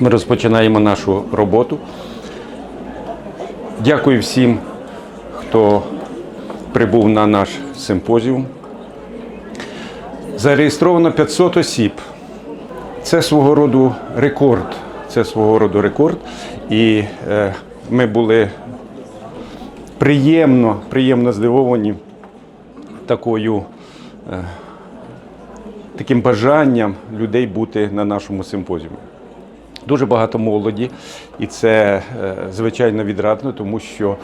Ми розпочинаємо нашу роботу. Дякую всім, хто прибув на наш симпозіум. Зареєстровано 500 осіб. Це свого роду рекорд. Це свого роду рекорд. І е, ми були приємно, приємно здивовані такою, е, таким бажанням людей бути на нашому симпозіумі. Дуже багато молоді, і це е, звичайно відрадно, тому що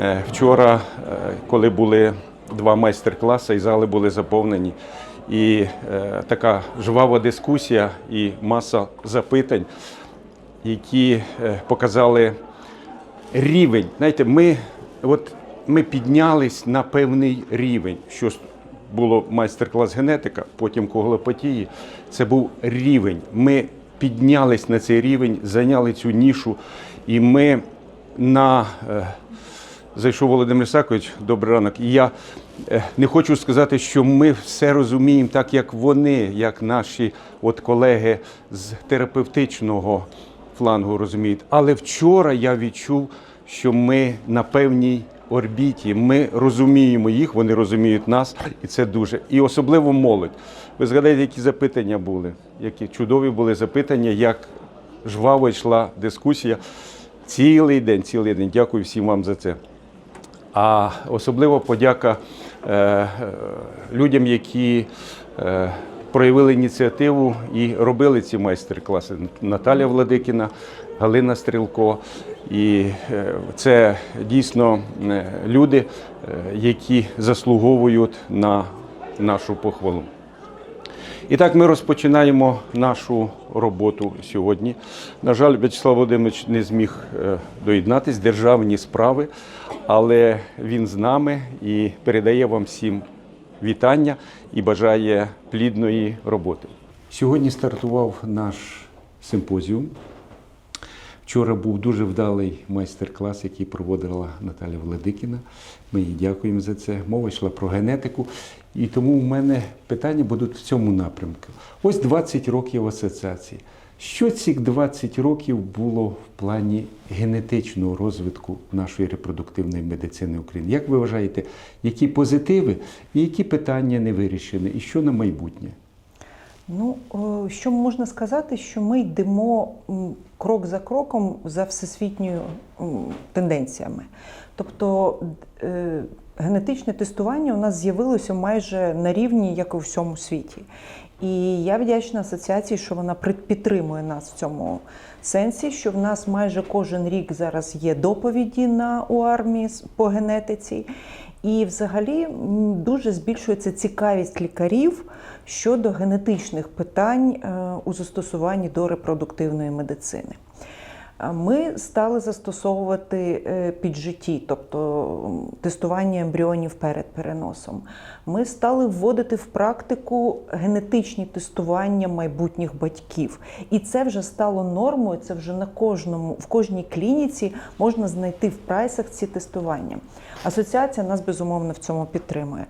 е, вчора, е, коли були два майстер-класи, і зали були заповнені, і така жвава дискусія і маса запитань, які показали рівень. Знаєте, ми, от, ми піднялись на певний рівень. Що було майстер-клас генетика, потім коглопатії. Це був рівень. Ми піднялись на цей рівень, зайняли цю нішу, і ми на е, зайшов Володимир Сакович, добрий ранок. І я е, не хочу сказати, що ми все розуміємо так, як вони, як наші от колеги з терапевтичного флангу розуміють. Але вчора я відчув, що ми на певній орбіті. Ми розуміємо їх, вони розуміють нас, і це дуже. І особливо молодь. Ви згадаєте, які запитання були, які чудові були запитання, як жваво йшла дискусія. Цілий день, цілий день. Дякую всім вам за це. А особливо подяка е, е, людям, які е, проявили ініціативу і робили ці майстер-класи. Наталя Владикіна, Галина Стрілко. І е, це дійсно е, люди, е, які заслуговують на нашу похвалу. І так ми розпочинаємо нашу роботу сьогодні. На жаль, В'ячеслав Володимирович не зміг доєднатись державні справи, але він з нами і передає вам всім вітання і бажає плідної роботи. Сьогодні стартував наш симпозіум. Вчора був дуже вдалий майстер-клас, який проводила Наталя Владикіна. Ми їй дякуємо за це. Мова йшла про генетику. І тому в мене питання будуть в цьому напрямку. Ось 20 років асоціації. Що ці 20 років було в плані генетичного розвитку нашої репродуктивної медицини України? Як ви вважаєте, які позитиви і які питання не вирішені, і що на майбутнє? Ну, що можна сказати, що ми йдемо крок за кроком за всесвітньою тенденціями. Тобто е, генетичне тестування у нас з'явилося майже на рівні, як і у всьому світі. І я вдячна асоціації, що вона підтримує нас в цьому сенсі, що в нас майже кожен рік зараз є доповіді на у армії по генетиці. І взагалі дуже збільшується цікавість лікарів щодо генетичних питань е, у застосуванні до репродуктивної медицини. Ми стали застосовувати е, піджитті, тобто тестування ембріонів перед переносом. Ми стали вводити в практику генетичні тестування майбутніх батьків. І це вже стало нормою. Це вже на кожному в кожній клініці можна знайти в прайсах ці тестування. Асоціація нас безумовно в цьому підтримує.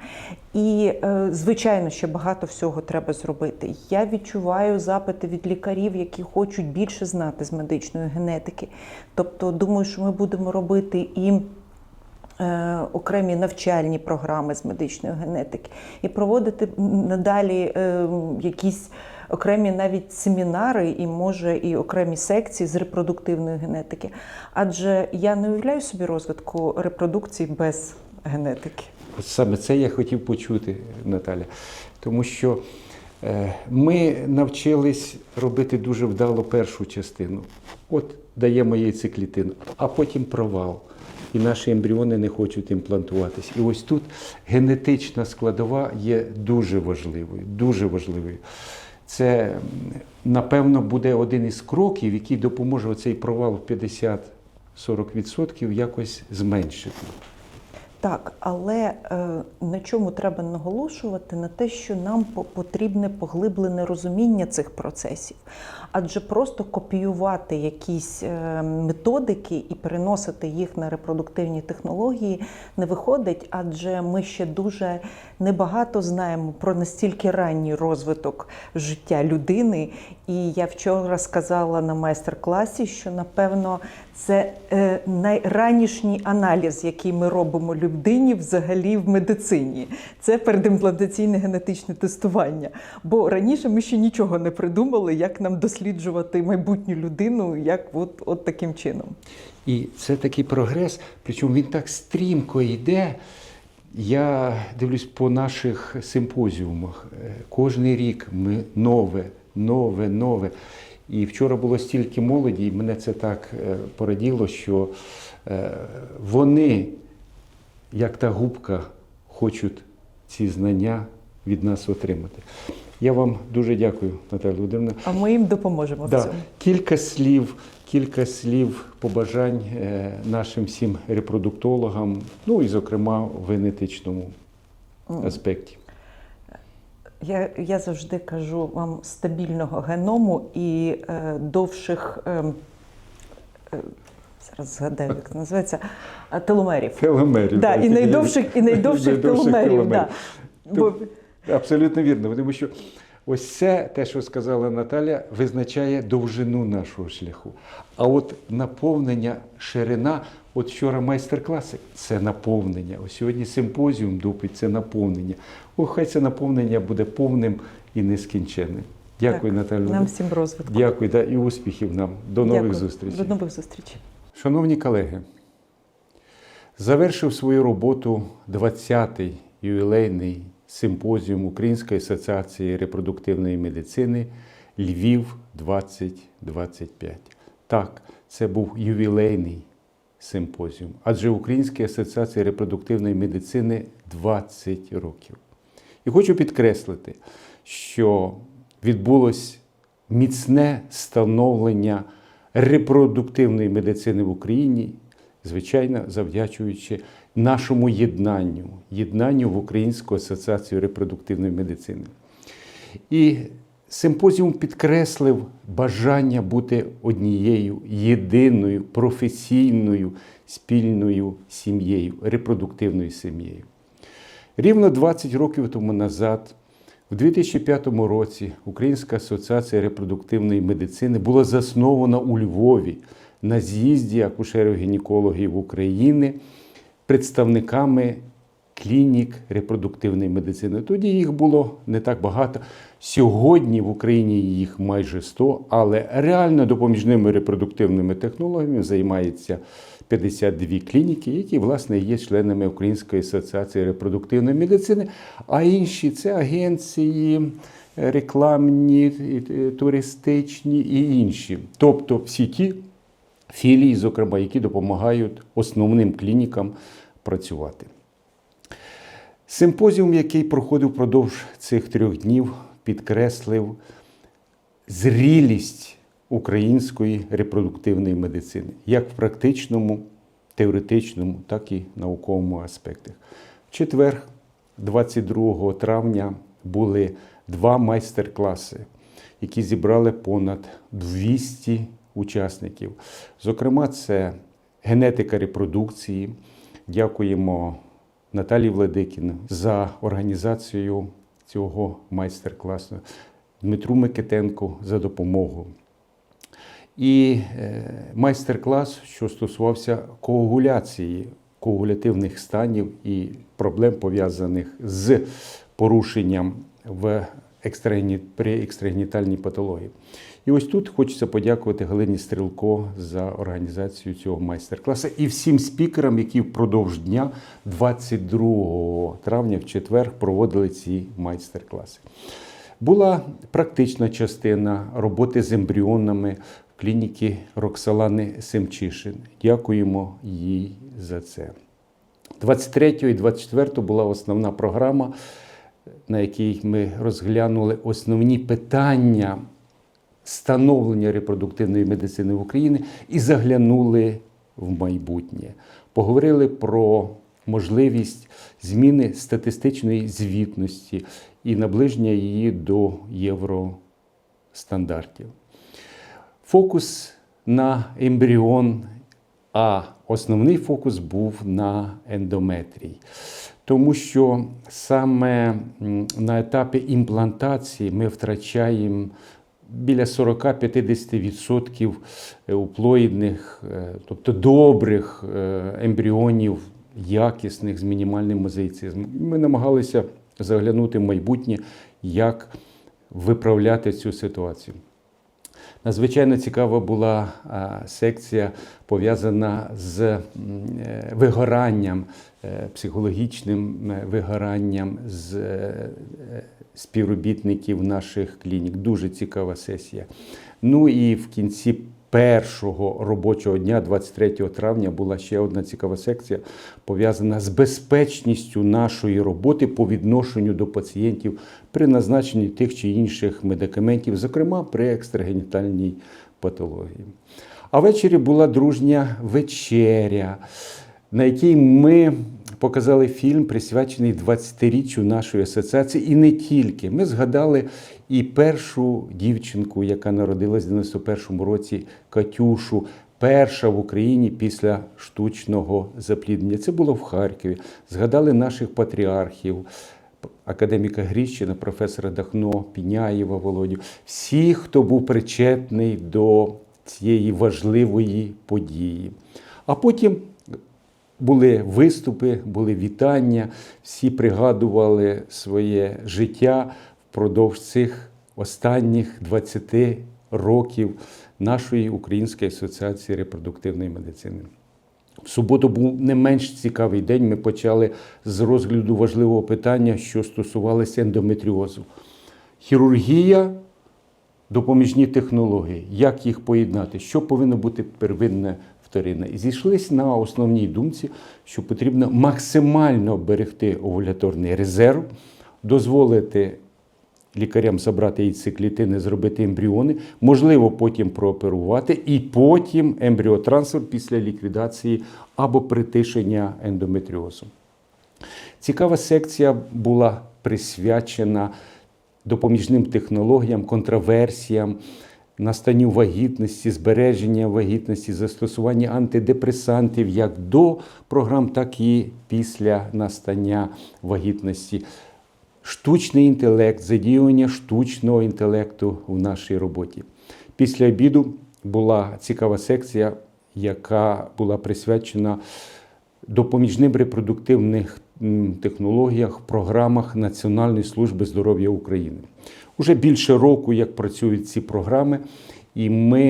І, е, звичайно, ще багато всього треба зробити. Я відчуваю запити від лікарів, які хочуть більше знати з медичної генетики. Тобто, думаю, що ми будемо робити і. е, Окремі навчальні програми з медичної генетики і проводити надалі е, якісь окремі навіть семінари, і може і окремі секції з репродуктивної генетики. Адже я не уявляю собі розвитку репродукції без генетики. Саме це я хотів почути, Наталя. Тому що е, ми навчились робити дуже вдало першу частину. От даємо циклітин, а потім провал. І наші ембріони не хочуть імплантуватись. І ось тут генетична складова є дуже важливою, дуже важливою. Це, напевно, буде один із кроків, який допоможе цей провал в 50-40% якось зменшити. Так, але е, на чому треба наголошувати? На те, що нам потрібне поглиблене розуміння цих процесів. Адже просто копіювати якісь е, методики і переносити їх на репродуктивні технології не виходить, адже ми ще дуже небагато знаємо про настільки ранній розвиток життя людини. І я вчора сказала на майстер-класі, що напевно це е, найранішній аналіз, який ми робимо людині взагалі в медицині. Це передімплантаційне генетичне тестування. Бо раніше ми ще нічого не придумали, як нам досліджувати майбутню людину, як от, от таким чином. І це такий прогрес, причому він так стрімко йде. Я дивлюсь по наших симпозіумах. Е, Кожний рік ми нове, нове, нове. І вчора було стільки молоді, і мене це так е, пораділо, що е, вони, як та губка, хочуть ці знання від нас отримати. Я вам дуже дякую, Наталя Володимирівна. А ми їм допоможемо в цьому. Кілька слів, кілька слів побажань е, нашим всім репродуктологам, ну і, зокрема, в генетичному аспекті. Я, я завжди кажу вам стабільного геному і е, довших. Е, е, Зараз згадаю, як це називається, теломерів. Теломерів. Да, і найдовших, і найдовших теломерів. Да. Бо, Абсолютно вірно, тому що ось це, те, що сказала Наталя, визначає довжину нашого шляху. А от наповнення, ширина, от вчора майстер-класи це наповнення. Ось сьогодні симпозіум допить це наповнення. О, хай це наповнення буде повним і нескінченним. Дякую, так, Наталя. Нам всім розвитку. Дякую да, і успіхів нам. До нових Дякую. зустрічей. До нових зустрічей. Шановні колеги, завершив свою роботу 20-й ювілейний симпозіум Української асоціації репродуктивної медицини Львів 2025. Так, це був ювілейний симпозіум, адже Українській асоціації репродуктивної медицини 20 років. І хочу підкреслити, що відбулось міцне становлення репродуктивної медицини в Україні, звичайно, завдячуючи нашому єднанню, єднанню в Українську асоціацію репродуктивної медицини. І симпозіум підкреслив бажання бути однією єдиною професійною спільною сім'єю, репродуктивною сім'єю. Рівно 20 років тому назад, у 2005 році, Українська асоціація репродуктивної медицини була заснована у Львові на з'їзді акушерів-гінекологів України представниками клінік репродуктивної медицини. Тоді їх було не так багато. Сьогодні в Україні їх майже 100, але реально допоміжними репродуктивними технологіями займається 52 клініки, які, власне, є членами Української асоціації репродуктивної медицини, а інші це агенції. Рекламні, туристичні і інші. Тобто всі ті філії, зокрема, які допомагають основним клінікам працювати. Симпозіум, який проходив впродовж цих трьох днів, підкреслив зрілість української репродуктивної медицини, як в практичному, теоретичному, так і науковому аспектах. В четвер, 22 травня, були два майстер-класи, які зібрали понад 200 учасників. Зокрема, це генетика репродукції. Дякуємо Наталії Владикіну за організацію цього майстер-класу, Дмитру Микитенку за допомогу. І е, майстер-клас, що стосувався коагуляції, коагулятивних станів і проблем пов'язаних з порушенням в екстрагені... при екстрагенітальній патології. І ось тут хочеться подякувати Галині Стрілко за організацію цього майстер-класу і всім спікерам, які впродовж дня, 22 травня, в четвер, проводили ці майстер-класи. Була практична частина роботи з ембріонами в клініці Роксалани Семчишин. Дякуємо їй за це. 23 і 24 була основна програма, на якій ми розглянули основні питання становлення репродуктивної медицини в Україні і заглянули в майбутнє. Поговорили про можливість зміни статистичної звітності і наближення її до євростандартів. Фокус на ембріон, а основний фокус був на ендометрій. Тому що саме на етапі імплантації ми втрачаємо біля 40-50% уплоїдних, е, тобто добрих е, ембріонів, якісних з мінімальним мозаїцизмом. Ми намагалися заглянути в майбутнє, як виправляти цю ситуацію. Надзвичайно цікава була секція пов'язана з е, вигоранням, е, психологічним е, вигоранням з співробітників наших клінік. Дуже цікава сесія. Ну і в кінці першого робочого дня, 23 травня, була ще одна цікава секція, пов'язана з безпечністю нашої роботи по відношенню до пацієнтів при назначенні тих чи інших медикаментів, зокрема при екстрагенітальній патології. А ввечері була дружня вечеря, на якій ми показали фільм, присвячений 20-річчю нашої асоціації, і не тільки. Ми згадали і першу дівчинку, яка народилась в 91-му році, Катюшу, перша в Україні після штучного запліднення. Це було в Харкові. Згадали наших патріархів. Академіка Гріщина, професора Дахно, Піняєва, Володю, всі, хто був причетний до цієї важливої події. А потім були виступи, були вітання, всі пригадували своє життя впродовж цих останніх 20 років нашої Української асоціації репродуктивної медицини. В суботу був не менш цікавий день. Ми почали з розгляду важливого питання, що стосувалося ендометріозу. Хірургія, допоміжні технології, як їх поєднати, що повинно бути первинне, вторинне. І зійшлись на основній думці, що потрібно максимально берегти овуляторний резерв, дозволити лікарям забрати яйцеклітини, зробити ембріони, можливо, потім прооперувати, і потім ембріотрансфер після ліквідації або притишення ендометріозу. Цікава секція була присвячена допоміжним технологіям, контраверсіям, настанню вагітності, збереження вагітності, застосування антидепресантів як до програм, так і після настання вагітності. Штучний інтелект, задіювання штучного інтелекту в нашій роботі. Після обіду була цікава секція, яка була присвячена допоміжним репродуктивних технологіях, програмах Національної служби здоров'я України. Уже більше року, як працюють ці програми, і ми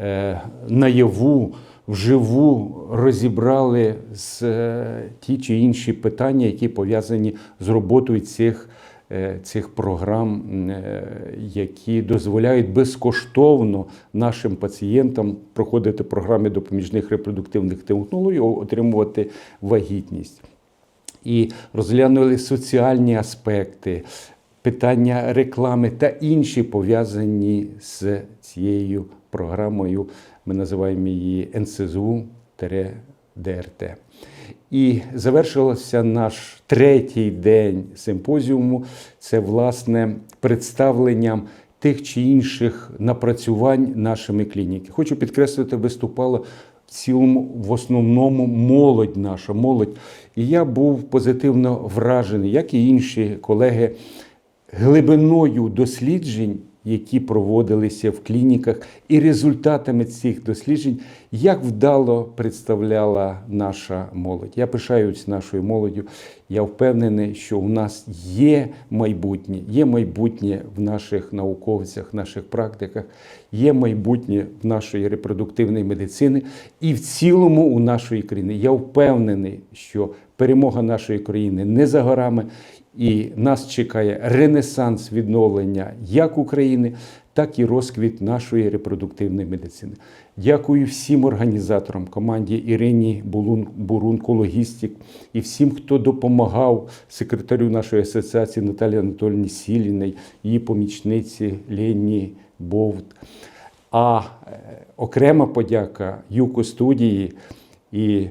е, наяву, вживу розібрали з е, ті чи інші питання, які пов'язані з роботою цих, е, цих програм, які дозволяють безкоштовно нашим пацієнтам проходити програми допоміжних репродуктивних технологій, отримувати вагітність. І розглянули соціальні аспекти, питання реклами та інші пов'язані з цією програмою. Ми називаємо її НСЗУ-ДРТ. І завершився наш третій день симпозіуму. Це власне представленням тих чи інших напрацювань нашими клініки. Хочу підкреслити, виступала в цілому, в основному молодь наша, молодь. І я був позитивно вражений, як і інші колеги, глибиною досліджень, які проводилися в клініках, і результатами цих досліджень, як вдало представляла наша молодь. Я пишаюсь нашою молоддю. Я впевнений, що у нас є майбутнє, є майбутнє в наших науковцях, наших практиках, є майбутнє в нашої репродуктивної медицини і в цілому у нашої країни. Я впевнений, що перемога нашої країни не за горами. І нас чекає ренесанс відновлення як України, так і розквіт нашої репродуктивної медицини. Дякую всім організаторам, команді Ірині Булун, Бурунко, Логістик і всім, хто допомагав секретарю нашої асоціації Наталії Анатольовні Сіліної, її помічниці Лені Бовт. А е, окрема подяка Юко студії і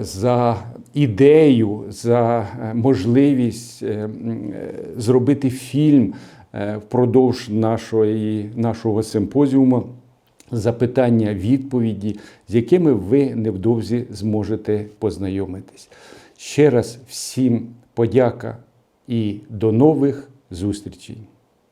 за ідею, за е, можливість е, е, зробити фільм е, впродовж нашої, нашого симпозіуму. Запитання, відповіді, з якими ви невдовзі зможете познайомитись. Ще раз всім подяка і до нових зустрічей.